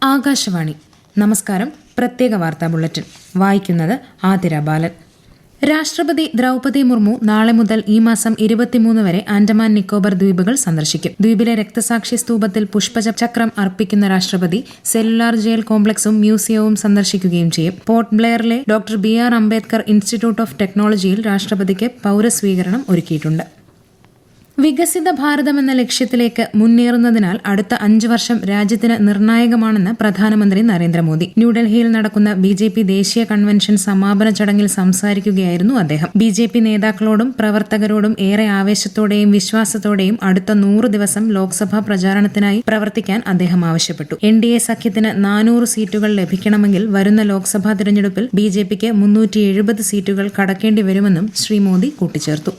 ആകാശവാണി. നമസ്കാരം. പ്രത്യേക വാർത്താ ബുള്ളറ്റിൻ. വായിക്കുന്നത് ആതിര ബാലൻ. രാഷ്ട്രപതി ദ്രൗപദി മുർമു നാളെ മുതൽ ഈ മാസം ഇരുപത്തിമൂന്ന് വരെ ആൻഡമാൻ നിക്കോബാർ ദ്വീപുകൾ സന്ദർശിക്കും. ദ്വീപിലെ രക്തസാക്ഷി സ്തൂപത്തിൽ പുഷ്പചക്രം അർപ്പിക്കുന്ന രാഷ്ട്രപതി സെല്ലുലാർ ജയിൽ കോംപ്ലക്സും മ്യൂസിയവും സന്ദർശിക്കുകയും ചെയ്യും. Port ബ്ലെയറിലെ doctor B R Ambedkar institute of ടെക്നോളജിയിൽ രാഷ്ട്രപതിക്ക് പൌരസ്വീകരണം ഒരുക്കിയിട്ടുണ്ട്. വികസിത ഭാരതം എന്ന ലക്ഷ്യത്തിലേക്ക് മുന്നേറുന്നതിനാൽ അടുത്ത അഞ്ചു വർഷം രാജ്യത്തിന് നിർണായകമാണെന്ന് പ്രധാനമന്ത്രി നരേന്ദ്രമോദി. ന്യൂഡൽഹിയിൽ നടക്കുന്ന ബി ജെ പി ദേശീയ കൺവെൻഷൻ സമാപന ചടങ്ങിൽ സംസാരിക്കുകയായിരുന്നു അദ്ദേഹം. ബി ജെ പി നേതാക്കളോടും പ്രവർത്തകരോടും ഏറെ ആവേശത്തോടെയും വിശ്വാസത്തോടെയും അടുത്ത നൂറ് ദിവസം ലോക്സഭാ പ്രചാരണത്തിനായി പ്രവർത്തിക്കാൻ അദ്ദേഹം ആവശ്യപ്പെട്ടു. എൻ ഡി എ സഖ്യത്തിന് നാനൂറ് സീറ്റുകൾ ലഭിക്കണമെങ്കിൽ വരുന്ന ലോക്സഭാ തിരഞ്ഞെടുപ്പിൽ ബി ജെ പിക്ക് മുന്നൂറ്റി എഴുപത് സീറ്റുകൾ കടക്കേണ്ടി വരുമെന്നും ശ്രീ മോദി കൂട്ടിച്ചേർത്തു.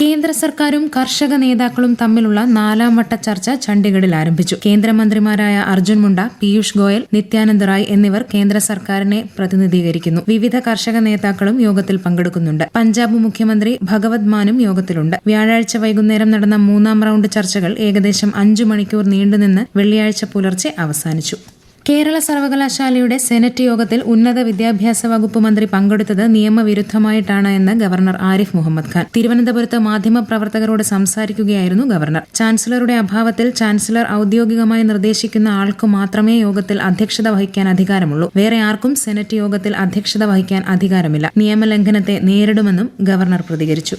കേന്ദ്ര സർക്കാരും കർഷക നേതാക്കളും തമ്മിലുള്ള നാലാം വട്ട ചർച്ച ചണ്ഡീഗഡിൽ ആരംഭിച്ചു. കേന്ദ്രമന്ത്രിമാരായ അർജുൻ മുണ്ട പീയൂഷ് ഗോയൽ നിത്യാനന്ദ് റായ് എന്നിവർ കേന്ദ്ര സർക്കാരിനെ പ്രതിനിധീകരിക്കുന്നു. വിവിധ കർഷക നേതാക്കളും യോഗത്തിൽ പങ്കെടുക്കുന്നുണ്ട്. പഞ്ചാബ് മുഖ്യമന്ത്രി ഭഗവത് മാനും യോഗത്തിലുണ്ട്. വ്യാഴാഴ്ച വൈകുന്നേരം നടന്ന മൂന്നാം റൌണ്ട് ചർച്ചകൾ ഏകദേശം അഞ്ചു മണിക്കൂർ നീണ്ടുനിന്ന് വെള്ളിയാഴ്ച പുലർച്ചെ അവസാനിച്ചു. കേരള സർവകലാശാലയുടെ സെനറ്റ് യോഗത്തിൽ ഉന്നത വിദ്യാഭ്യാസ വകുപ്പ് മന്ത്രി പങ്കെടുത്തത് നിയമവിരുദ്ധമായിട്ടാണ് എന്ന് ഗവർണർ ആരിഫ് മുഹമ്മദ് ഖാൻ. തിരുവനന്തപുരത്ത് മാധ്യമപ്രവർത്തകരോട് സംസാരിക്കുകയായിരുന്നു ഗവർണർ. ചാൻസലറുടെ അഭാവത്തിൽ ചാൻസലർ ഔദ്യോഗികമായി നിർദ്ദേശിക്കുന്ന ആൾക്ക് മാത്രമേ യോഗത്തിൽ അധ്യക്ഷത വഹിക്കാൻ അധികാരമുള്ളൂ. വേറെ ആർക്കും സെനറ്റ് യോഗത്തിൽ അധ്യക്ഷത വഹിക്കാൻ അധികാരമില്ല. നിയമലംഘനത്തെ നേരിടുമെന്നും ഗവർണർ പ്രതികരിച്ചു.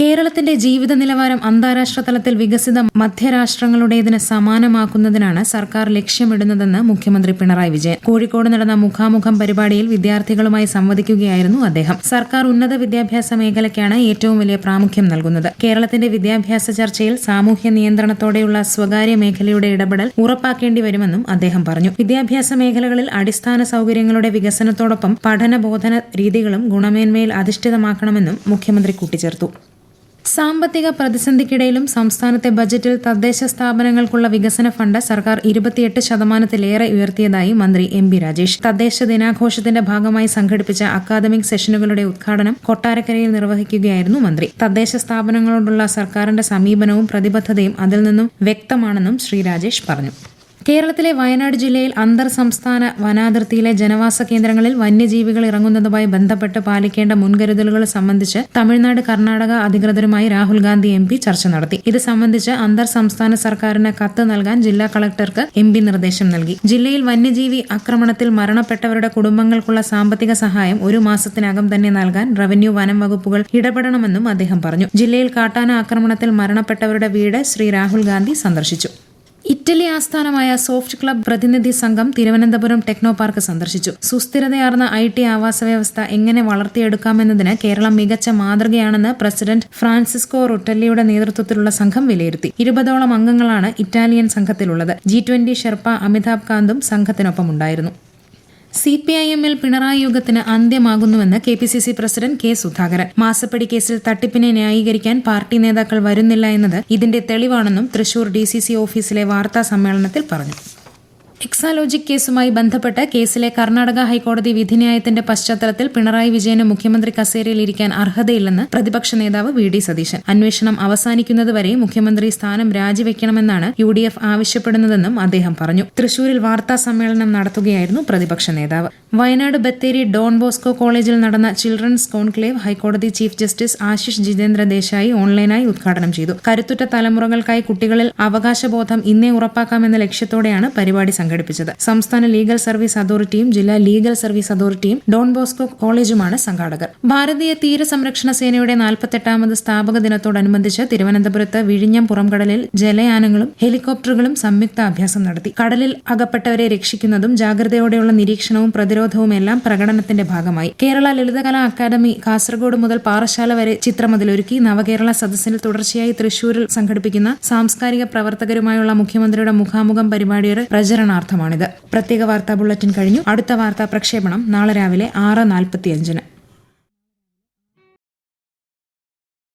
കേരളത്തിന്റെ ജീവിത നിലവാരം അന്താരാഷ്ട്ര തലത്തിൽ വികസിത മധ്യരാഷ്ട്രങ്ങളുടേതിന് സമാനമാക്കുന്നതിനാണ് സർക്കാർ ലക്ഷ്യമിടുന്നതെന്ന് മുഖ്യമന്ത്രി പിണറായി വിജയൻ. കോഴിക്കോട് നടന്ന മുഖാമുഖം പരിപാടിയിൽ വിദ്യാർത്ഥികളുമായി സംവദിക്കുകയായിരുന്നു അദ്ദേഹം. സർക്കാർ ഉന്നത വിദ്യാഭ്യാസ മേഖലയ്ക്കാണ് ഏറ്റവും വലിയ പ്രാമുഖ്യം നൽകുന്നത്. കേരളത്തിന്റെ വിദ്യാഭ്യാസ ചർച്ചയിൽ സാമൂഹ്യ നിയന്ത്രണത്തോടെയുള്ള സ്വകാര്യ മേഖലയുടെ ഇടപെടൽ ഉറപ്പാക്കേണ്ടി വരുമെന്നും അദ്ദേഹം പറഞ്ഞു. വിദ്യാഭ്യാസ മേഖലകളിൽ അടിസ്ഥാന സൌകര്യങ്ങളുടെ വികസനത്തോടൊപ്പം പഠന ബോധന രീതികളും ഗുണമേന്മയിൽ അധിഷ്ഠിതമാക്കണമെന്നും മുഖ്യമന്ത്രി കൂട്ടിച്ചേർത്തു. സാമ്പത്തിക പ്രതിസന്ധിക്കിടയിലും സംസ്ഥാനത്തെ ബജറ്റിൽ തദ്ദേശ സ്ഥാപനങ്ങൾക്കുള്ള വികസന ഫണ്ട് സർക്കാർ ഇരുപത്തിയെട്ട് ശതമാനത്തിലേറെ ഉയർത്തിയതായി മന്ത്രി എം ബി രാജേഷ്. തദ്ദേശ ദിനാഘോഷത്തിന്റെ ഭാഗമായി സംഘടിപ്പിച്ച അക്കാദമിക് സെഷനുകളുടെ ഉദ്ഘാടനം കൊട്ടാരക്കരയിൽ നിർവഹിക്കുകയായിരുന്നു മന്ത്രി. തദ്ദേശ സ്ഥാപനങ്ങളോടുള്ള സർക്കാരിന്റെ സമീപനവും പ്രതിബദ്ധതയും അതിൽ നിന്നും വ്യക്തമാണെന്നും ശ്രീ രാജേഷ് പറഞ്ഞു. കേരളത്തിലെ വയനാട് ജില്ലയിൽ അന്തർ സംസ്ഥാന വനാതിർത്തിയിലെ ജനവാസ കേന്ദ്രങ്ങളിൽ വന്യജീവികൾ ഇറങ്ങുന്നതുമായി ബന്ധപ്പെട്ട് പാലിക്കേണ്ട മുൻകരുതലുകൾ സംബന്ധിച്ച് തമിഴ്നാട് കർണാടക അധികൃതരുമായി രാഹുൽ ഗാന്ധി എം ചർച്ച നടത്തി. ഇത് സംബന്ധിച്ച് അന്തർ സംസ്ഥാന സർക്കാരിന് കത്ത് നൽകാൻ ജില്ലാ കളക്ടർക്ക് എം നിർദ്ദേശം നൽകി. ജില്ലയിൽ വന്യജീവി ആക്രമണത്തിൽ മരണപ്പെട്ടവരുടെ കുടുംബങ്ങൾക്കുള്ള സാമ്പത്തിക സഹായം ഒരു മാസത്തിനകം തന്നെ നൽകാൻ റവന്യൂ വനം വകുപ്പുകൾ ഇടപെടണമെന്നും അദ്ദേഹം പറഞ്ഞു. ജില്ലയിൽ കാട്ടാന ആക്രമണത്തിൽ മരണപ്പെട്ടവരുടെ വീട് ശ്രീ രാഹുൽ ഗാന്ധി സന്ദർശിച്ചു. ഇറ്റലി ആസ്ഥാനമായ സോഫ്റ്റ് ക്ലബ് പ്രതിനിധി സംഘം തിരുവനന്തപുരം ടെക്നോ പാർക്ക് സന്ദർശിച്ചു. സുസ്ഥിരതയാർന്ന ഐ ടി ആവാസ വ്യവസ്ഥ എങ്ങനെ വളർത്തിയെടുക്കാമെന്നതിന് കേരളം മികച്ച മാതൃകയാണെന്ന് പ്രസിഡന്റ് ഫ്രാൻസിസ്കോ റൊട്ടല്ലിയുടെ നേതൃത്വത്തിലുള്ള സംഘം വിലയിരുത്തി. ഇരുപതോളം അംഗങ്ങളാണ് ഇറ്റാലിയൻ സംഘത്തിലുള്ളത്. ജി ട്വന്റി ഷെർപ്പ അമിതാഭ് കാന്തും സംഘത്തിനൊപ്പമുണ്ടായിരുന്നു. സി പി ഐ എമ്മിൽ പിണറായി യുഗത്തിന് അന്ത്യമാകുന്നുവെന്ന് K P C C president K Sudhakaran. മാസപ്പടി കേസിൽ തട്ടിപ്പിനെ ന്യായീകരിക്കാൻ പാർട്ടി നേതാക്കൾ വരുന്നില്ല എന്നത് ഇതിന്റെ തെളിവാണെന്നും തൃശൂർ ഡി സി സി ഓഫീസിലെ വാർത്താ സമ്മേളനത്തിൽ പറഞ്ഞു. എക്സാലോജിക് കേസുമായി ബന്ധപ്പെട്ട് കേസിലെ കർണാടക ഹൈക്കോടതി വിധിന്യായത്തിന്റെ പശ്ചാത്തലത്തിൽ പിണറായി വിജയന് മുഖ്യമന്ത്രി കസേരയിൽ ഇരിക്കാൻ അർഹതയില്ലെന്ന് പ്രതിപക്ഷ നേതാവ് വി ഡി സതീശൻ. അന്വേഷണം അവസാനിക്കുന്നതുവരെ മുഖ്യമന്ത്രി സ്ഥാനം രാജിവെക്കണമെന്നാണ് യു ഡി എഫ് ആവശ്യപ്പെടുന്നതെന്നും അദ്ദേഹം പറഞ്ഞു. തൃശൂരിൽ വാർത്താ സമ്മേളനം നടത്തുകയായിരുന്നു പ്രതിപക്ഷ നേതാവ്. വയനാട് ബത്തേരി ഡോൺ ബോസ്കോ കോളേജിൽ നടന്ന children's conclave high court chief justice Ashish Jitendra Desai ഓൺലൈനായി ഉദ്ഘാടനം ചെയ്തു. കരുത്തുറ്റ തലമുറകൾക്കായി കുട്ടികളിൽ അവകാശബോധം ഇന്നേ ഉറപ്പാക്കാമെന്ന ലക്ഷ്യത്തോടെയാണ് പരിപാടി സംഘടിപ്പിച്ചത്. സംസ്ഥാന ലീഗൽ സർവീസ് അതോറിറ്റിയും ജില്ലാ ലീഗൽ സർവീസ് അതോറിറ്റിയും ഡോൺ ബോസ്കോ കോളേജുമാണ് സംഘാടകർ. ഭാരതീയ തീരസംരക്ഷണ സേനയുടെ നാൽപ്പത്തെട്ടാമത് സ്ഥാപക ദിനത്തോടനുബന്ധിച്ച് തിരുവനന്തപുരത്ത് വിഴിഞ്ഞം പുറംകടലിൽ ജലയാനങ്ങളും ഹെലികോപ്റ്ററുകളും സംയുക്ത അഭ്യാസം നടത്തി. കടലിൽ അകപ്പെട്ടവരെ രക്ഷിക്കുന്നതും ജാഗ്രതയോടെയുള്ള നിരീക്ഷണവും പ്രതിരോധവും എല്ലാം പ്രകടനത്തിന്റെ ഭാഗമായി. കേരള ലളിതകലാ അക്കാദമി കാസർഗോഡ് മുതൽ പാറശാല വരെ ചിത്രമതിലൊരുക്കി നവകേരള സദസ്സിൽ തുടർച്ചയായി തൃശൂരിൽ സംഘടിപ്പിക്കുന്ന സാംസ്കാരിക പ്രവർത്തകരുമായുള്ള മുഖ്യമന്ത്രിയുടെ മുഖാമുഖം പരിപാടിയുടെ പ്രചരണാർത്ഥമാണിത് പ്രത്യേക വാർത്താ ബുള്ളറ്റിൻ കഴിഞ്ഞു. അടുത്ത വാർത്താ പ്രക്ഷേപണം നാളെ രാവിലെ ആറ് നാൽപ്പത്തിയഞ്ചിന്.